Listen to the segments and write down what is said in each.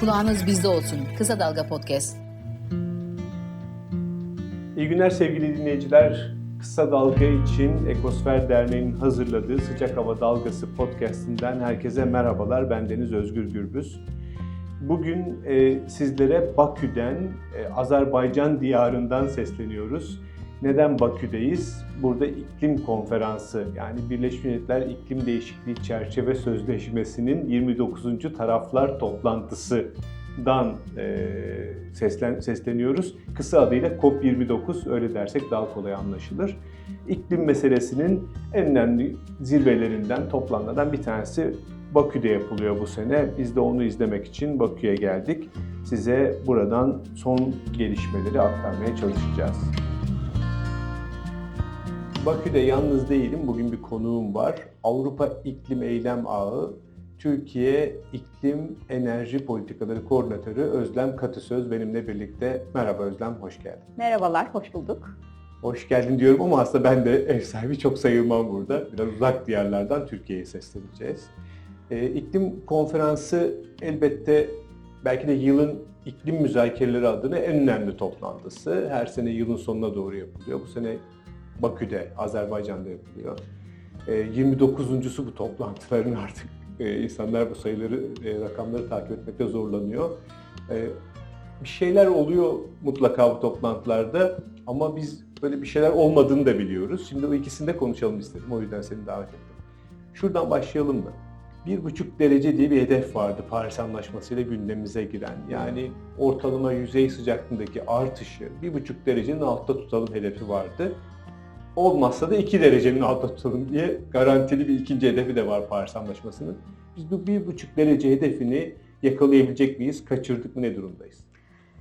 Kulağınız bizde olsun. Kısa Dalga Podcast. İyi günler sevgili dinleyiciler. Kısa Dalga için Ekosfer Derneği'nin hazırladığı Sıcak Hava Dalgası podcastinden herkese merhabalar. Ben Deniz Özgür Gürbüz. Bugün e, sizlere Bakü'den, e, Azerbaycan diyarından sesleniyoruz. Neden Bakü'deyiz? Burada iklim konferansı yani Birleşmiş Milletler İklim Değişikliği Çerçeve Sözleşmesi'nin 29. taraflar toplantısından e, seslen, sesleniyoruz. Kısa adıyla COP29 öyle dersek daha kolay anlaşılır. İklim meselesinin en önemli zirvelerinden, toplanmadan bir tanesi Bakü'de yapılıyor bu sene. Biz de onu izlemek için Bakü'ye geldik. Size buradan son gelişmeleri aktarmaya çalışacağız. Bakü'de yalnız değilim. Bugün bir konuğum var. Avrupa İklim Eylem Ağı Türkiye İklim Enerji Politikaları Koordinatörü Özlem Katısöz benimle birlikte. Merhaba Özlem, hoş geldin. Merhabalar, hoş bulduk. Hoş geldin diyorum ama aslında ben de ev sahibi çok sayılmam burada. Biraz uzak diyarlardan Türkiye'ye sesleneceğiz. Ee, iklim konferansı elbette belki de yılın iklim müzakereleri adına en önemli toplantısı. Her sene yılın sonuna doğru yapılıyor. Bu sene Bakü'de, Azerbaycan'da yapılıyor. Ee, 29.sü bu toplantıların artık e, insanlar bu sayıları, e, rakamları takip etmekte zorlanıyor. Ee, bir şeyler oluyor mutlaka bu toplantılarda ama biz böyle bir şeyler olmadığını da biliyoruz. Şimdi o ikisini de konuşalım istedim. O yüzden seni davet ettim. Şuradan başlayalım mı? Bir buçuk derece diye bir hedef vardı Paris Anlaşması ile gündemimize giren. Yani ortalama yüzey sıcaklığındaki artışı bir buçuk derecenin altta tutalım hedefi vardı. Olmazsa da 2 derecenin altta tutalım diye garantili bir ikinci hedefi de var Paris Anlaşması'nın. Biz bu bir buçuk derece hedefini yakalayabilecek miyiz? Kaçırdık mı? Ne durumdayız?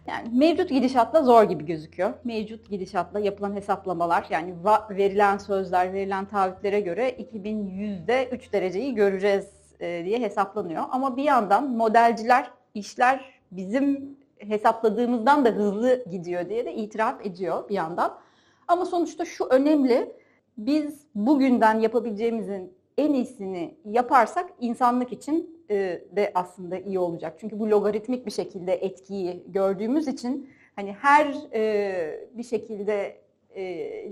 Yani mevcut gidişatla zor gibi gözüküyor. Mevcut gidişatla yapılan hesaplamalar yani verilen sözler, verilen taahhütlere göre 2100'de 3 dereceyi göreceğiz e, diye hesaplanıyor. Ama bir yandan modelciler işler bizim hesapladığımızdan da hızlı gidiyor diye de itiraf ediyor bir yandan. Ama sonuçta şu önemli. Biz bugünden yapabileceğimizin en iyisini yaparsak insanlık için e, de aslında iyi olacak. Çünkü bu logaritmik bir şekilde etkiyi gördüğümüz için hani her e, bir şekilde e,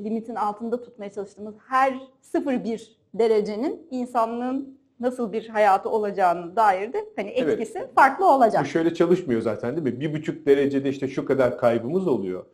limitin altında tutmaya çalıştığımız her 0,1 derecenin insanlığın nasıl bir hayatı olacağını dair de hani Evet. etkisi farklı olacak. Bu şöyle çalışmıyor zaten değil mi? Bir buçuk derecede işte şu kadar kaybımız oluyor.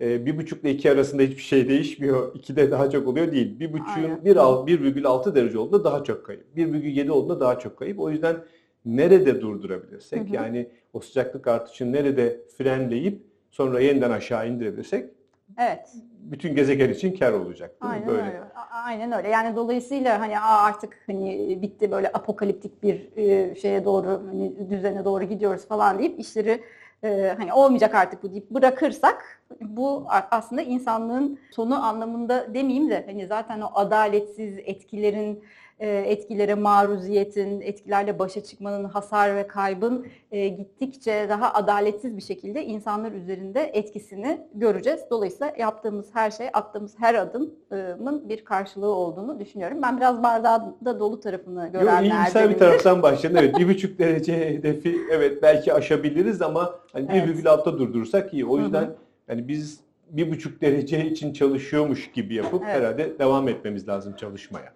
Ee, bir buçukla iki arasında hiçbir şey değişmiyor. İkide daha çok oluyor değil. Bir buçuğun Aynen. bir al- 1,6 derece olduğunda daha çok kayıp. 1,7 olduğunda daha çok kayıp. O yüzden nerede durdurabilirsek Hı hı. yani o sıcaklık artışını nerede frenleyip sonra yeniden aşağı indirebilirsek Evet. bütün gezegen için kar olacak. Değil mi? Aynen Böyle. öyle. Aynen öyle. Yani dolayısıyla hani "Aa, artık hani bitti böyle apokaliptik bir e, şeye doğru hani düzene doğru gidiyoruz falan deyip işleri e, hani olmayacak artık bu deyip bırakırsak bu aslında insanlığın sonu anlamında demeyeyim de hani zaten o adaletsiz etkilerin etkilere maruziyetin, etkilerle başa çıkmanın, hasar ve kaybın e, gittikçe daha adaletsiz bir şekilde insanlar üzerinde etkisini göreceğiz. Dolayısıyla yaptığımız her şey, attığımız her adımın bir karşılığı olduğunu düşünüyorum. Ben biraz bardağın da dolu tarafını görenlerdenim. iyimser bir taraftan başlayalım. Evet, bir buçuk derece hedefi evet belki aşabiliriz ama hani Evet. 1,6'da durdurursak iyi. O Hı hı. yüzden yani biz bir buçuk derece için çalışıyormuş gibi yapıp Evet. herhalde devam etmemiz lazım çalışmaya.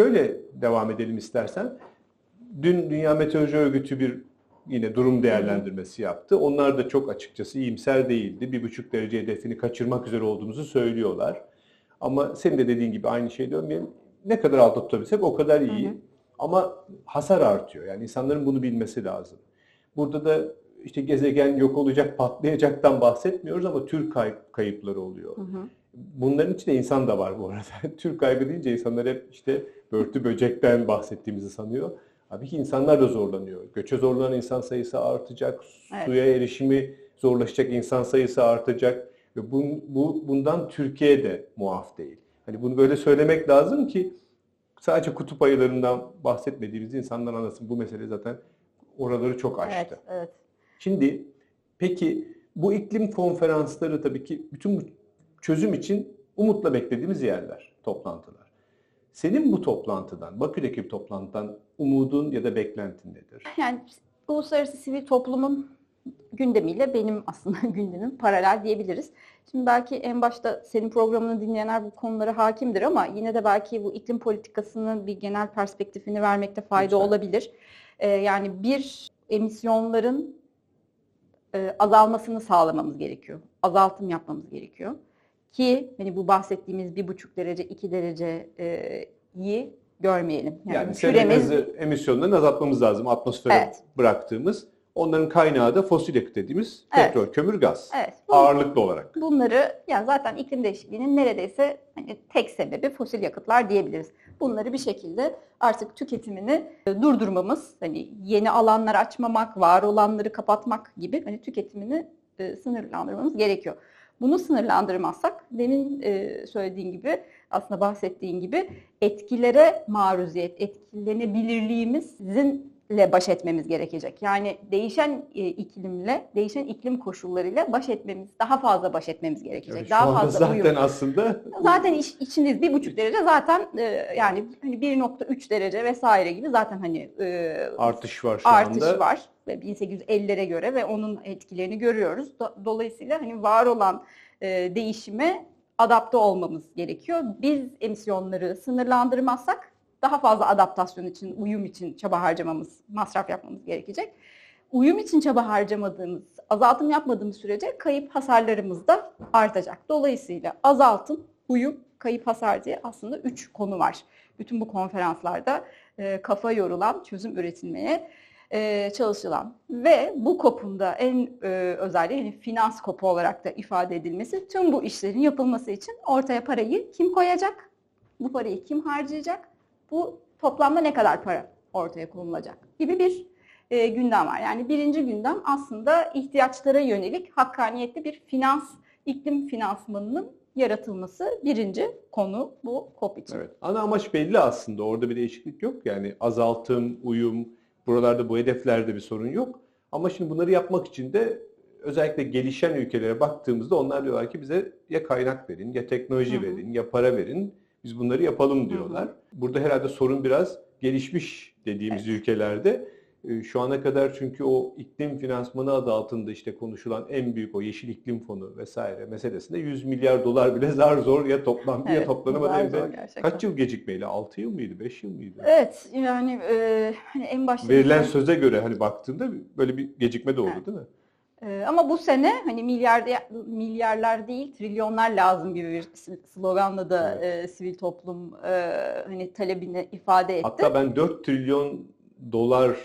Şöyle devam edelim istersen. Dün Dünya Meteoroloji Örgütü bir yine durum değerlendirmesi yaptı. Onlar da çok açıkçası iyimser değildi. Bir buçuk derece hedefini kaçırmak üzere olduğumuzu söylüyorlar. Ama senin de dediğin gibi aynı şey diyorum. Ne kadar altta tutabilsek o kadar iyi. Hı hı. Ama hasar artıyor. Yani insanların bunu bilmesi lazım. Burada da işte gezegen yok olacak, patlayacaktan bahsetmiyoruz ama tür kayıp, kayıpları oluyor. Hı hı. Bunların içinde insan da var bu arada. Tür kaybı deyince insanlar hep işte börtü böcekten bahsettiğimizi sanıyor. Tabii ki insanlar da zorlanıyor. Göçe zorlanan insan sayısı artacak, Evet. suya erişimi zorlaşacak insan sayısı artacak. Ve bu, bu bundan Türkiye de muaf değil. Hani bunu böyle söylemek lazım ki sadece kutup ayılarından bahsetmediğimiz insanlar anlasın. Bu mesele zaten oraları çok aştı. Evet, evet. Şimdi peki bu iklim konferansları tabii ki bütün bu çözüm için umutla beklediğimiz yerler, toplantılar. Senin bu toplantıdan, Bakü'deki toplantıdan umudun ya da beklentin nedir? Yani uluslararası sivil toplumun gündemiyle benim aslında gündemim paralel diyebiliriz. Şimdi belki en başta senin programını dinleyenler bu konulara hakimdir ama yine de belki bu iklim politikasının bir genel perspektifini vermekte fayda Lütfen. olabilir. Ee, yani bir emisyonların e, azalmasını sağlamamız gerekiyor. Azaltım yapmamız gerekiyor. Ki hani bu bahsettiğimiz bir buçuk derece, iki dereceyi görmeyelim. Yani, sera küremiz- emisyonlarını azaltmamız lazım atmosfere Evet. bıraktığımız. Onların kaynağı da fosil yakıt dediğimiz Evet. petrol, kömür, gaz. Evet. bu- Ağırlıklı olarak. Bunları yani zaten iklim değişikliğinin neredeyse hani tek sebebi fosil yakıtlar diyebiliriz. Bunları bir şekilde artık tüketimini e, durdurmamız, hani yeni alanlar açmamak, var olanları kapatmak gibi hani tüketimini e, sınırlandırmamız gerekiyor. Bunu sınırlandırmazsak demin e, söylediğin gibi aslında bahsettiğin gibi etkilere maruziyet, etkilenebilirliğimizle baş etmemiz gerekecek. Yani değişen e, iklimle, değişen iklim koşullarıyla baş etmemiz, daha fazla baş etmemiz gerekecek. Yani daha fazla zaten uyum. aslında Zaten iş, içindeyiz. Bir buçuk derece zaten e, yani hani 1.3 derece vesaire gibi zaten hani e, artış var şu artış anda. var ve 1850'lere göre ve onun etkilerini görüyoruz. Do- Dolayısıyla hani var olan e, değişime adapte olmamız gerekiyor. Biz emisyonları sınırlandırmazsak daha fazla adaptasyon için, uyum için çaba harcamamız, masraf yapmamız gerekecek. Uyum için çaba harcamadığımız, azaltım yapmadığımız sürece kayıp hasarlarımız da artacak. Dolayısıyla azaltım, uyum, kayıp hasar diye aslında üç konu var. Bütün bu konferanslarda e, kafa yorulan, çözüm üretilmeye e, çalışılan ve bu kopunda en e, özelliği hani finans kopu olarak da ifade edilmesi tüm bu işlerin yapılması için ortaya parayı kim koyacak? Bu parayı kim harcayacak? Bu toplamda ne kadar para ortaya konulacak gibi bir e, gündem var. Yani birinci gündem aslında ihtiyaçlara yönelik hakkaniyetli bir finans, iklim finansmanının yaratılması birinci konu bu COP için. Evet. Ana amaç belli aslında. Orada bir değişiklik yok. Yani azaltım, uyum, buralarda bu hedeflerde bir sorun yok. Ama şimdi bunları yapmak için de özellikle gelişen ülkelere baktığımızda onlar diyorlar ki bize ya kaynak verin, ya teknoloji Hı hı. verin, ya para verin. Biz bunları yapalım diyorlar. Burada herhalde sorun biraz gelişmiş dediğimiz ülkelerde. Ee, Şu ana kadar çünkü o iklim finansmanı adı altında işte konuşulan en büyük o yeşil iklim fonu vesaire meselesinde 100 milyar dolar bile zar zor ya toplandı ya Evet, toplanamadı. bunlar hem de zor gerçekten. Kaç yıl gecikmeyle? 6 yıl mıydı? 5 yıl mıydı? Evet yani e, hani en başta Verilen söze göre hani baktığında böyle bir gecikme de oldu Evet. değil mi? E, ama bu sene hani milyar milyarlar değil trilyonlar lazım gibi bir sloganla da e, sivil toplum e, hani talebini ifade etti. Hatta ben 4 trilyon dolar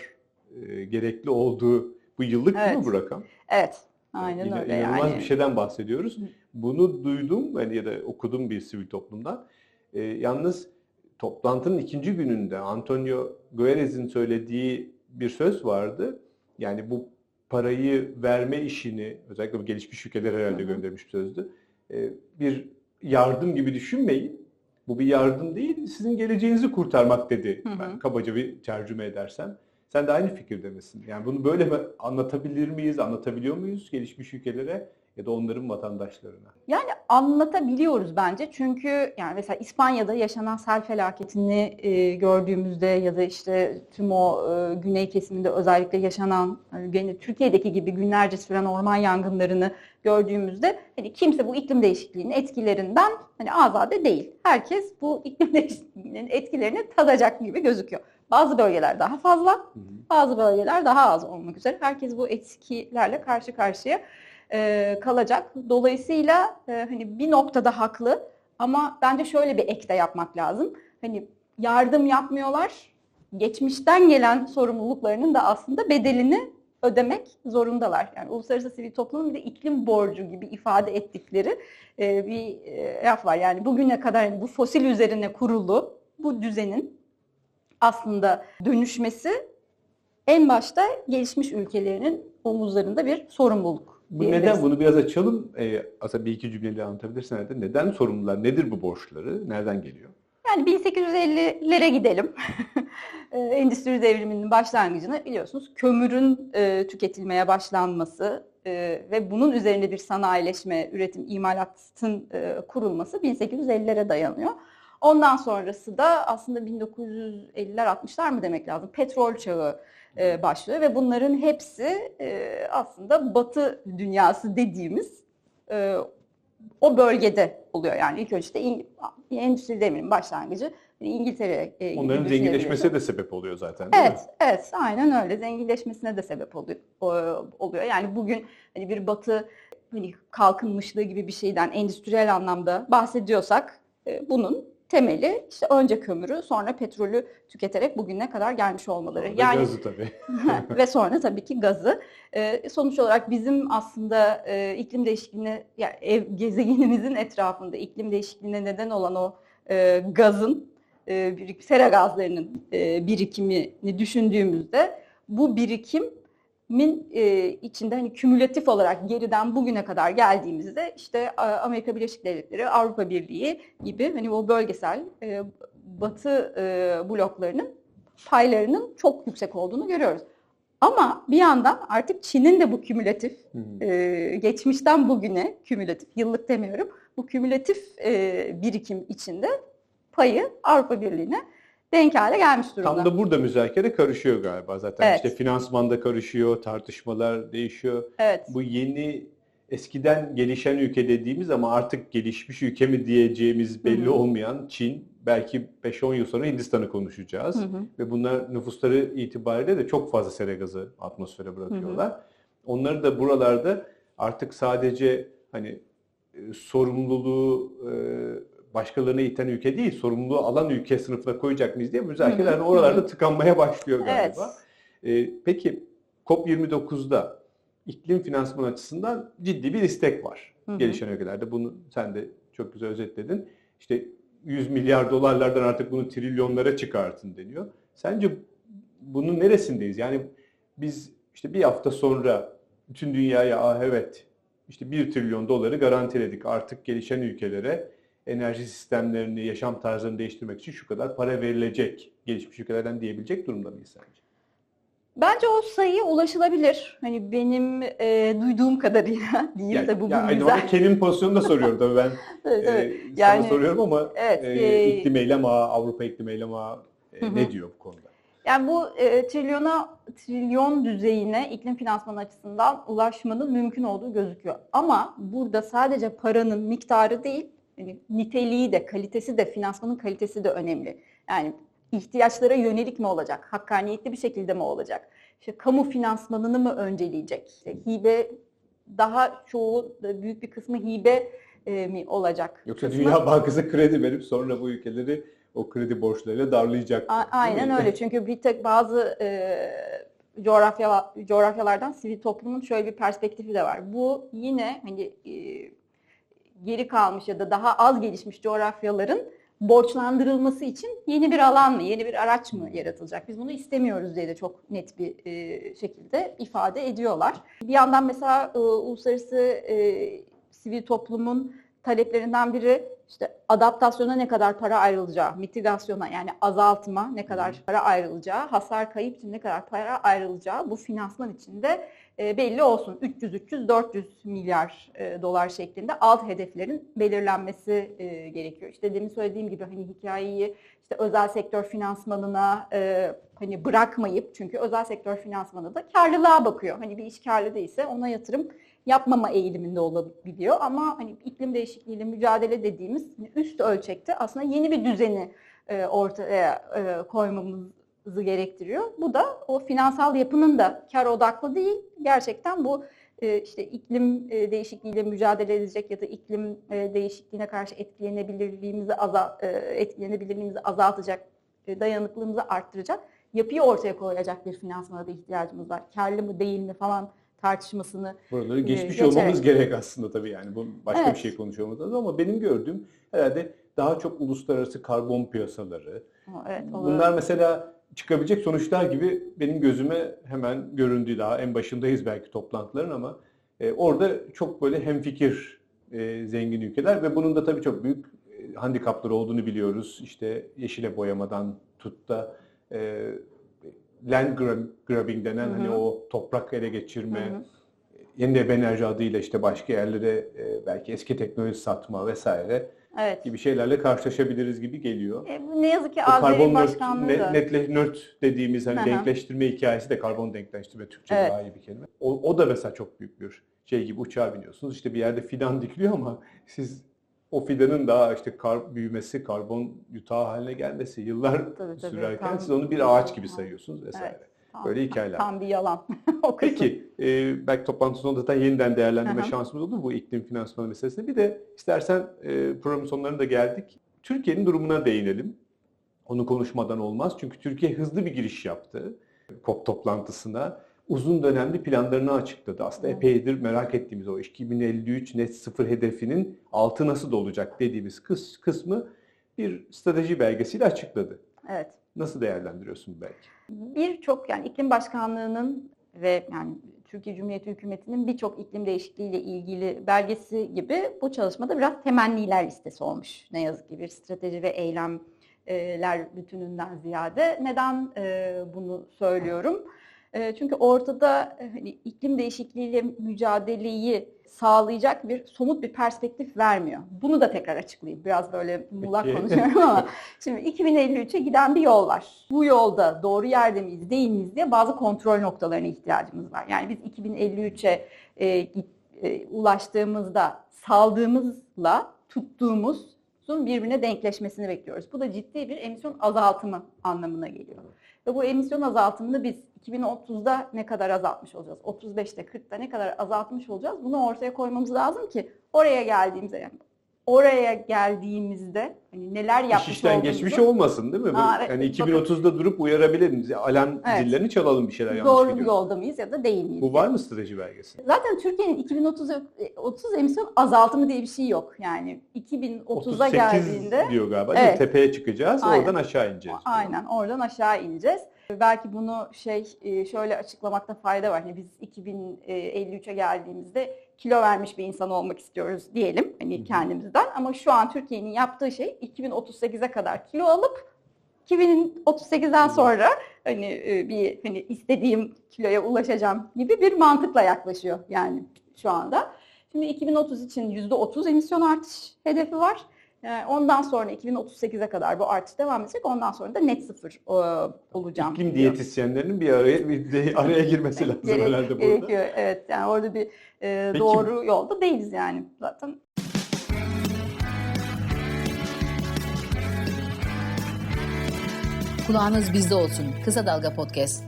e, gerekli olduğu bu yıllık Evet. bu rakam? Evet. Aynen İna- öyle İnanılmaz yani. bir şeyden bahsediyoruz. Bunu duydum hani ya da okudum bir sivil toplumdan. E, yalnız toplantının ikinci gününde Antonio Guterres'in söylediği bir söz vardı. Yani bu parayı verme işini özellikle bu gelişmiş ülkeler herhalde Hı hı. göndermiş bir sözdü. E, bir yardım gibi düşünmeyin. Bu bir yardım değil, sizin geleceğinizi kurtarmak dedi. Hı hı. Ben kabaca bir tercüme edersem. Sen de aynı fikirde misin? Yani bunu böyle anlatabilir miyiz, anlatabiliyor muyuz gelişmiş ülkelere ya da onların vatandaşlarına? Yani anlatabiliyoruz bence çünkü yani mesela İspanya'da yaşanan sel felaketini e, gördüğümüzde ya da işte tüm o e, güney kesiminde özellikle yaşanan hani gene Türkiye'deki gibi günlerce süren orman yangınlarını gördüğümüzde hani kimse bu iklim değişikliğinin etkilerinden hani azade değil. Herkes bu iklim değişikliğinin etkilerini tadacak gibi gözüküyor. Bazı bölgeler daha fazla, bazı bölgeler daha az olmak üzere. Herkes bu etkilerle karşı karşıya e, kalacak. Dolayısıyla e, hani bir noktada haklı ama bence şöyle bir ek de yapmak lazım. Hani yardım yapmıyorlar. Geçmişten gelen sorumluluklarının da aslında bedelini ödemek zorundalar. Yani uluslararası sivil toplumun bir de iklim borcu gibi ifade ettikleri e, bir e, laf var. Yani bugüne kadar bu fosil üzerine kurulu bu düzenin aslında dönüşmesi en başta gelişmiş ülkelerinin omuzlarında bir sorumluluk. Bu diyebiliriz. neden? Bunu biraz açalım. Ee, aslında bir iki cümleyle anlatabilirsen de neden sorumlular? Nedir bu borçları? Nereden geliyor? Yani 1850'lere gidelim. Ee, Endüstri devriminin başlangıcını biliyorsunuz kömürün e, tüketilmeye başlanması e, ve bunun üzerinde bir sanayileşme, üretim, imalatın e, kurulması 1850'lere dayanıyor. Ondan sonrası da aslında 1950'ler 60'lar mı demek lazım? Petrol çağı e, başlıyor ve bunların hepsi e, aslında Batı dünyası dediğimiz e, o bölgede oluyor. Yani ilk önce işte İng- endüstri devrinin başlangıcı İngiltere. e, Onların zenginleşmesine de sebep oluyor zaten değil mi? Evet, evet, aynen öyle. Zenginleşmesine de sebep oluyor. oluyor. Yani bugün hani bir batı hani kalkınmışlığı gibi bir şeyden endüstriyel anlamda bahsediyorsak e, bunun temeli işte önce kömürü sonra petrolü tüketerek bugüne kadar gelmiş olmaları. Orada Yani Gazı tabii. ve sonra tabii ki gazı. Ee, sonuç olarak bizim aslında e, iklim değişikliğine, yani ev, gezegenimizin etrafında iklim değişikliğine neden olan o e, gazın, e, birik, sera gazlarının e, birikimini düşündüğümüzde bu birikimin e, içinde hani kümülatif olarak geriden bugüne kadar geldiğimizde işte a- Amerika Birleşik Devletleri, Avrupa Birliği gibi hani o bölgesel e, batı e, bloklarının paylarının çok yüksek olduğunu görüyoruz. Ama bir yandan artık Çin'in de bu kümülatif, hı. e, geçmişten bugüne kümülatif, yıllık demiyorum, bu kümülatif e, birikim içinde payı Avrupa Birliği'ne denk hale gelmiş durumda. Tam da burada müzakere karışıyor galiba zaten. Evet. İşte finansmanda karışıyor, tartışmalar değişiyor. Evet. Bu yeni eskiden gelişen ülke dediğimiz ama artık gelişmiş ülke mi diyeceğimiz belli Hı hı. olmayan Çin belki 5-10 yıl sonra Hindistan'ı konuşacağız. Hı hı. Ve bunlar nüfusları itibariyle de çok fazla sera gazı atmosfere bırakıyorlar. Onları da buralarda artık sadece hani e, sorumluluğu e, başkalarına iten ülke değil, sorumluluğu alan ülke sınıfına koyacak mıyız diye müzakereler oralarda tıkanmaya başlıyor Evet. galiba. E, peki COP29'da iklim finansman açısından ciddi bir istek var. Hı hı. Gelişen ülkelerde bunu sen de çok güzel özetledin. İşte 100 milyar dolarlardan artık bunu trilyonlara çıkartın deniyor. Sence bunun neresindeyiz? Yani biz işte bir hafta sonra bütün dünyaya ah evet işte 1 trilyon doları garantiledik artık gelişen ülkelere enerji sistemlerini, yaşam tarzlarını değiştirmek için şu kadar para verilecek gelişmiş ülkelerden diyebilecek durumda mıyız sence? Bence o sayı ulaşılabilir. Hani benim e, duyduğum kadarıyla diyeyim de bu ya, bu aynı güzel. orada Kerim pozisyonunda soruyorum tabii ben Evet, evet. e, Yani- sana soruyorum ama Evet, e, e, iklim eylem ağı, Avrupa iklim eylem ağı e, hı. ne diyor bu konuda? Yani bu e, trilyona trilyon düzeyine iklim finansmanı açısından ulaşmanın mümkün olduğu gözüküyor. Ama burada sadece paranın miktarı değil, yani niteliği de, kalitesi de, finansmanın kalitesi de önemli. Yani ihtiyaçlara yönelik mi olacak, hakkaniyetli bir şekilde mi olacak? İşte kamu finansmanını mı önceleyecek? İşte hibe daha çoğu, büyük bir kısmı hibe e, mi olacak? Yoksa kısmı- Dünya Bankası kredi verip sonra bu ülkeleri o kredi borçlarıyla darlayacak. A- Aynen öyle. Çünkü bir tek bazı e, coğrafya coğrafyalardan sivil toplumun şöyle bir perspektifi de var. Bu yine hani e, geri kalmış ya da daha az gelişmiş coğrafyaların borçlandırılması için yeni bir alan mı, yeni bir araç mı yaratılacak? Biz bunu istemiyoruz diye de çok net bir e, şekilde ifade ediyorlar. Bir yandan mesela e, uluslararası e, sivil toplumun taleplerinden biri işte adaptasyona ne kadar para ayrılacağı, mitigasyona yani azaltma ne kadar para ayrılacağı, hasar kayıp için ne kadar para ayrılacağı bu finansman içinde e, belli olsun. 300-300-400 milyar e, dolar şeklinde alt hedeflerin belirlenmesi e, gerekiyor. İşte demin söylediğim gibi hani hikayeyi işte özel sektör finansmanına hani bırakmayıp çünkü özel sektör finansmanı da karlılığa bakıyor. Hani bir iş karlı değilse ona yatırım yapmama eğiliminde olabiliyor ama hani iklim değişikliğiyle mücadele dediğimiz üst ölçekte aslında yeni bir düzeni e, ortaya e, koymamızı gerektiriyor. Bu da o finansal yapının da kar odaklı değil, gerçekten bu e, işte iklim değişikliğiyle mücadele edecek ya da iklim değişikliğine karşı etkilenebilirliğimizi azal, e, etkilenebilirliğimizi azaltacak, dayanıklılığımızı arttıracak yapıyı ortaya koyacak bir finansmana da ihtiyacımız var. Karlı mı değil mi falan tartışmasını Buraları geçmiş geçerek. olmamız gerek aslında tabii yani. Bu başka Evet. bir şey konuşuyoruz ama benim gördüğüm herhalde daha çok uluslararası karbon piyasaları. evet, Bunlar mesela çıkabilecek sonuçlar gibi benim gözüme hemen göründü daha en başındayız belki toplantıların ama e, orada çok böyle hemfikir e, zengin ülkeler ve bunun da tabii çok büyük e, handikapları olduğunu biliyoruz. İşte yeşile boyamadan tut da e, land grab- grabbing denen Hı hı. hani o toprak ele geçirme, Hı hı. yenilenebilir enerji adıyla işte başka yerlere e, belki eski teknoloji satma vesaire. Evet. gibi şeylerle karşılaşabiliriz gibi geliyor. E, ne yazık ki Azeri Başkanlığı net, netle- nötr dediğimiz hani Hı hı. denkleştirme hikayesi de karbon denkleştirme Türkçe Evet. daha iyi bir kelime. O, o da mesela çok büyük bir şey gibi uçağa biniyorsunuz. İşte bir yerde fidan dikiliyor ama siz o fidanın daha işte kar büyümesi, karbon yutağı haline gelmesi yıllar Tabii, tabii. sürerken Tam- siz onu bir ağaç gibi sayıyorsunuz vesaire. Tam- Böyle hikayeler. Tam bir yalan. o kısım. Peki, e, belki toplantı sonunda zaten yeniden değerlendirme şansımız olur bu iklim finansmanı meselesinde. Bir de istersen e, programın sonlarına da geldik. Türkiye'nin durumuna değinelim. Onu konuşmadan olmaz. Çünkü Türkiye hızlı bir giriş yaptı COP toplantısına. Uzun dönemli planlarını açıkladı. Aslında epeydir merak ettiğimiz o 2053 net sıfır hedefinin altı nasıl dolacak dediğimiz kıs, kısmı bir strateji belgesiyle açıkladı. Evet. Nasıl değerlendiriyorsun belki? Birçok yani iklim başkanlığının ve yani Türkiye Cumhuriyeti hükümetinin birçok iklim değişikliğiyle ilgili belgesi gibi bu çalışmada biraz temenniler listesi olmuş. Ne yazık ki bir strateji ve eylemler bütününden ziyade. Neden bunu söylüyorum? E, Çünkü ortada e, hani iklim değişikliğiyle mücadeleyi sağlayacak bir somut bir perspektif vermiyor. Bunu da tekrar açıklayayım. Biraz böyle muğlak Peki. konuşuyorum ama Şimdi 2053'e giden bir yol var. Bu yolda doğru yerde miyiz, değil miyiz diye bazı kontrol noktalarına ihtiyacımız var. Yani biz 2053'e e, e, ulaştığımızda saldığımızla tuttuğumuzun birbirine denkleşmesini bekliyoruz. Bu da ciddi bir emisyon azaltımı anlamına geliyor. Ve bu emisyon azaltımını biz 2030'da ne kadar azaltmış olacağız? 35'te 40'ta ne kadar azaltmış olacağız? Bunu ortaya koymamız lazım ki oraya geldiğimizde yani oraya geldiğimizde hani neler İş yapmış işten olduğumuzu- geçmiş olmasın değil mi? Bu- Aa, evet. yani 2030'da durup uyarabiliriz. Alarm Evet. zillerini çalalım bir şeyler yanlış doğru bir gidiyor. yolda mıyız ya da değil miyiz? Bu var mı strateji belgesi? Zaten Türkiye'nin 2030 30 emisyon azaltımı diye bir şey yok. Yani 2030'a 38 geldiğinde diyor galiba. Evet. Tepeye çıkacağız, Aynen. oradan aşağı ineceğiz. aynen oradan aşağı ineceğiz. Belki bunu şey e, şöyle açıklamakta fayda var. Hani biz 2053'e geldiğimizde kilo vermiş bir insan olmak istiyoruz diyelim hani kendimizden ama şu an Türkiye'nin yaptığı şey 2038'e kadar kilo alıp 2038'den sonra hani e, bir hani istediğim kiloya ulaşacağım gibi bir mantıkla yaklaşıyor yani şu anda. Şimdi 2030 için %30 emisyon artış hedefi var. Yani ondan sonra 2038'e kadar bu artış devam edecek. Ondan sonra da net sıfır e, olacağım. İklim diyor. diyetisyenlerinin bir araya bir araya girmesi lazım Gerek- herhalde burada. Gerekiyor evet yani orada bir e, Peki. doğru yolda değiliz yani zaten. Kulağınız bizde olsun. Kısa Dalga Podcast.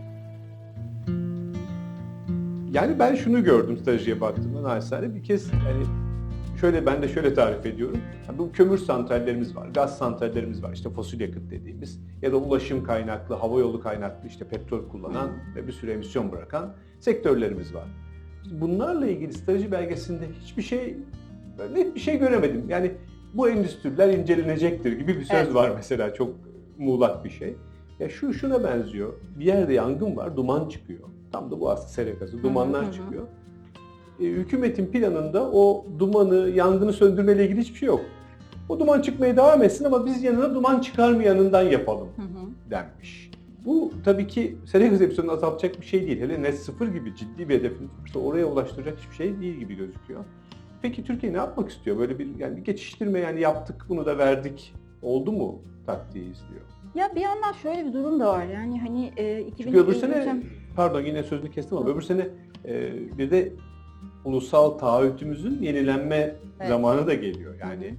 Yani ben şunu gördüm stratejiye baktığımda naçizane bir kez hani şöyle ben de şöyle tarif ediyorum. Bu kömür santrallerimiz var, gaz santrallerimiz var işte fosil yakıt dediğimiz ya da ulaşım kaynaklı, hava yolu kaynaklı işte petrol kullanan ve bir sürü emisyon bırakan sektörlerimiz var. Bunlarla ilgili strateji belgesinde hiçbir şey net bir şey göremedim. Yani bu endüstriler incelenecektir gibi bir söz Evet. var mesela çok muğlak bir şey. Ya şu şuna benziyor. Bir yerde yangın var, duman çıkıyor. Tam da bu aslında sera gazı. Dumanlar hı hı. çıkıyor. E, hükümetin planında o dumanı, yangını söndürmeyle ilgili hiçbir şey yok. O duman çıkmaya devam etsin ama biz yanına duman çıkarmayanından yapalım Hı hı. denmiş. Bu tabii ki sera gazı emisyonunu azaltacak bir şey değil. Hele net sıfır gibi ciddi bir hedefiniz varsa oraya ulaştıracak hiçbir şey değil gibi gözüküyor. Peki Türkiye ne yapmak istiyor? Böyle bir yani bir geçiştirme yani yaptık bunu da verdik oldu mu taktiği izliyor. Ya bir yandan şöyle bir durum da var yani hani e, Çünkü öbür 2053'e sene pardon yine sözünü kestim ama öbür sene e, bir de ulusal taahhütümüzün yenilenme Evet. zamanı da geliyor. Yani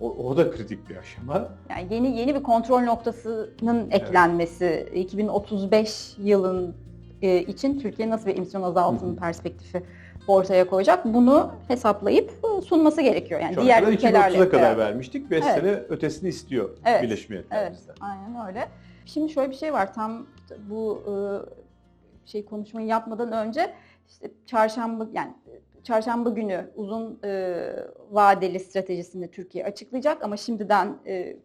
o, o da kritik bir aşama. Yani yeni yeni bir kontrol noktasının eklenmesi 2035 yılın e, için Türkiye nasıl bir emisyon azaltımı perspektifi ortaya koyacak bunu hesaplayıp sunması gerekiyor. Yani Şu diğer ülkelerle 2030'a kadar vermiştik. 5 Evet. sene ötesini istiyor Evet. Birleşmiş Milletler Evet, bizden. aynen öyle. Şimdi şöyle bir şey var. Tam bu e, şey konuşmayı yapmadan önce işte çarşamba yani çarşamba günü uzun e, vadeli stratejisini Türkiye açıklayacak ama şimdiden e,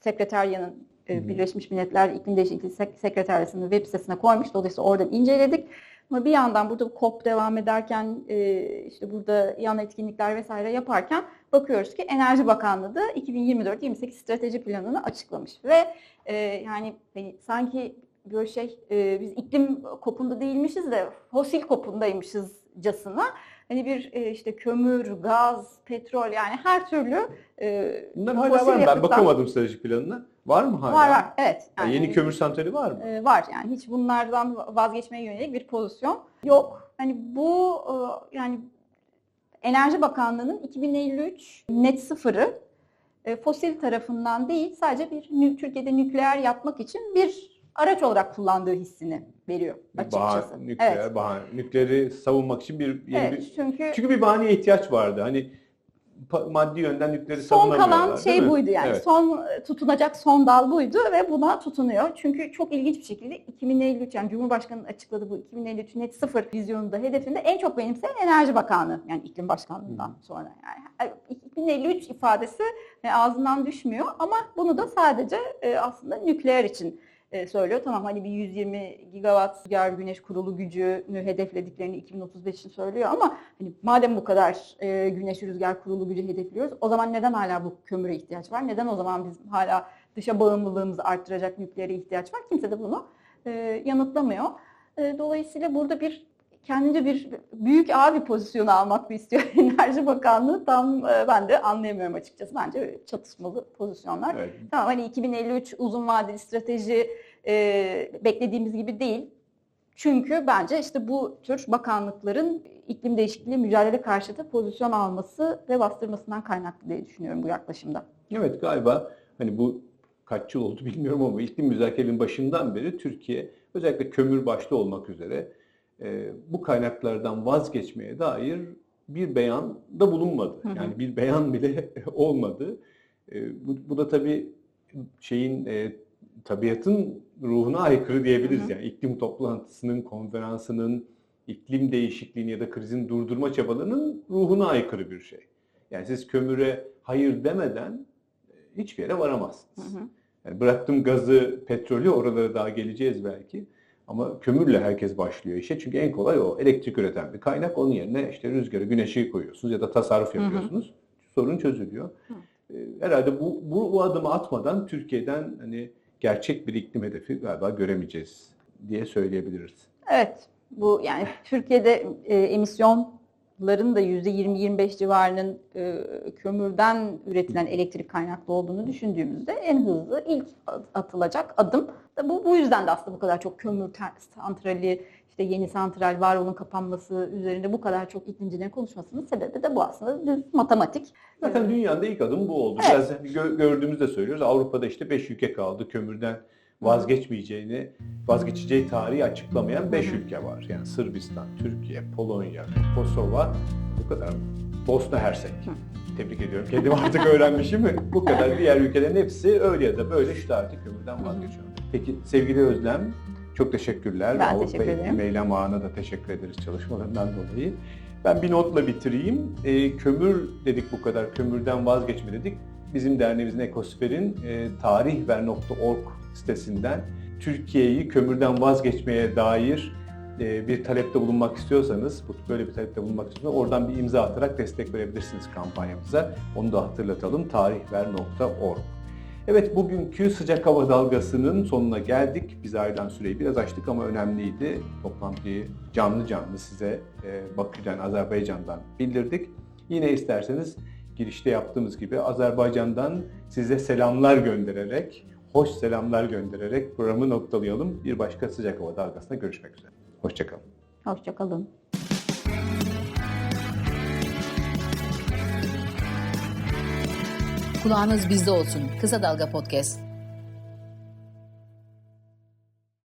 sekreteryanın e. Birleşmiş Milletler İklim Değişikliği Sek- Sekreteryası'nın web sitesine koymuş. Dolayısıyla oradan inceledik. Ama bir yandan burada COP devam ederken e, işte burada yan etkinlikler vesaire yaparken bakıyoruz ki Enerji Bakanlığı da 2024-28 strateji planını açıklamış ve e, yani hani sanki böyle şey e, biz iklim kopunda değilmişiz de fosil kopundaymışızcasına hani bir e, işte kömür, gaz, petrol yani her türlü e, Bunlar hala var mı? Ben bakamadım stratejik planına. Var mı hala? var var evet. Yani yeni kömür santrali var mı? e, var yani hiç bunlardan vazgeçmeye yönelik bir pozisyon yok. Hani bu e, yani Enerji Bakanlığı'nın 2053 net sıfırı e, fosil tarafından değil sadece bir Türkiye'de nükleer yapmak için bir araç olarak kullandığı hissini veriyor açıkçası. bahane, nükleer evet. bahane. Nükleeri savunmak için bir yeni Evet, bir... çünkü Çünkü bir bahaneye ihtiyaç vardı. Hani maddi yönden nükleeri son kalan şey buydu yani. Evet. Son tutunacak son dal buydu ve buna tutunuyor. Çünkü çok ilginç bir şekilde 2053 yani Cumhurbaşkanı'nın açıkladığı bu 2053 net sıfır vizyonunda hedefinde en çok benimseyen Enerji Bakanlığı yani iklim başkanlığından sonra yani. 2053 ifadesi e, ağzından düşmüyor ama bunu da sadece e, aslında nükleer için e, söylüyor. Tamam hani bir 120 gigawatt rüzgar güneş kurulu gücünü hedeflediklerini 2035 için söylüyor ama hani madem bu kadar e, güneş rüzgar kurulu gücü hedefliyoruz o zaman neden hala bu kömüre ihtiyaç var? Neden o zaman biz hala dışa bağımlılığımızı arttıracak nükleere ihtiyaç var? Kimse de bunu e, yanıtlamıyor. E, dolayısıyla burada bir kendince bir büyük abi pozisyonu almak mı istiyor Enerji Bakanlığı tam e, ben de anlayamıyorum açıkçası. Bence çatışmalı pozisyonlar. Evet. Tamam hani 2053 uzun vadeli strateji e, beklediğimiz gibi değil. Çünkü bence işte bu tür bakanlıkların iklim değişikliği mücadele karşıtı pozisyon alması ve bastırmasından kaynaklı diye düşünüyorum bu yaklaşımda. Evet galiba hani bu kaç yıl oldu bilmiyorum ama iklim müzakerelerinin başından beri Türkiye özellikle kömür başta olmak üzere e, bu kaynaklardan vazgeçmeye dair bir beyan da bulunmadı. Yani bir beyan bile olmadı. E, bu, bu da tabii şeyin e, tabiatın ruhuna aykırı diyebiliriz. Yani iklim toplantısının, konferansının, iklim değişikliğini ya da krizin durdurma çabalarının ruhuna aykırı bir şey. Yani siz kömüre hayır demeden e, hiçbir yere varamazsınız. Hı hı. Yani bıraktım gazı, petrolü oralara daha geleceğiz belki. Ama kömürle herkes başlıyor işe. Çünkü en kolay o. Elektrik üreten bir kaynak. Onun yerine işte rüzgarı, güneşi koyuyorsunuz ya da tasarruf hı. yapıyorsunuz. Sorun çözülüyor. Hı. Ee, Herhalde bu, bu, bu adımı atmadan Türkiye'den hani gerçek bir iklim hedefi galiba göremeyeceğiz diye söyleyebiliriz. Evet, bu yani Türkiye'de e, emisyonların da %20-25 civarının e, kömürden üretilen elektrik kaynaklı olduğunu düşündüğümüzde en hızlı ilk atılacak adım da bu bu yüzden de aslında bu kadar çok kömür santrali işte yeni santral var onun kapanması üzerinde bu kadar çok iklimcilerin konuşmasının sebebi de bu aslında düz matematik. Zaten dünyada ilk adım bu oldu. Evet. Biraz hani gö- gördüğümüzde söylüyoruz. Avrupa'da işte 5 ülke kaldı. Kömürden vazgeçmeyeceğini, vazgeçeceği tarihi açıklamayan 5 ülke var. Yani Sırbistan, Türkiye, Polonya, Kosova, bu kadar. Bosna Hersek. Tebrik ediyorum. Kendim artık öğrenmişim. Bu kadar. Diğer ülkelerin hepsi öyle ya da böyle şu tarihte kömürden vazgeçiyor. Peki sevgili Özlem, çok teşekkürler. Ben Avrupa teşekkür ederim. İklim Eylem Ağı'na da teşekkür ederiz çalışmalarından dolayı. Ben bir notla bitireyim. Ee, kömür dedik bu kadar, kömürden vazgeçme dedik. Bizim derneğimizin Ekosfer'in e, tarihver.org sitesinden Türkiye'yi kömürden vazgeçmeye dair e, bir talepte bulunmak istiyorsanız, böyle bir talepte bulunmak istiyorsanız oradan bir imza atarak destek verebilirsiniz kampanyamıza. Onu da hatırlatalım. tarihver.org. Evet bugünkü sıcak hava dalgasının sonuna geldik. Biz ayrılan süreyi biraz açtık ama önemliydi. Toplantıyı canlı canlı size e, Bakü'den, Azerbaycan'dan bildirdik. Yine isterseniz girişte yaptığımız gibi Azerbaycan'dan size selamlar göndererek, hoş selamlar göndererek programı noktalayalım. Bir başka sıcak hava dalgasında görüşmek üzere. Hoşçakalın. Hoşçakalın. Kulağınız bizde olsun. Kısa Dalga Podcast.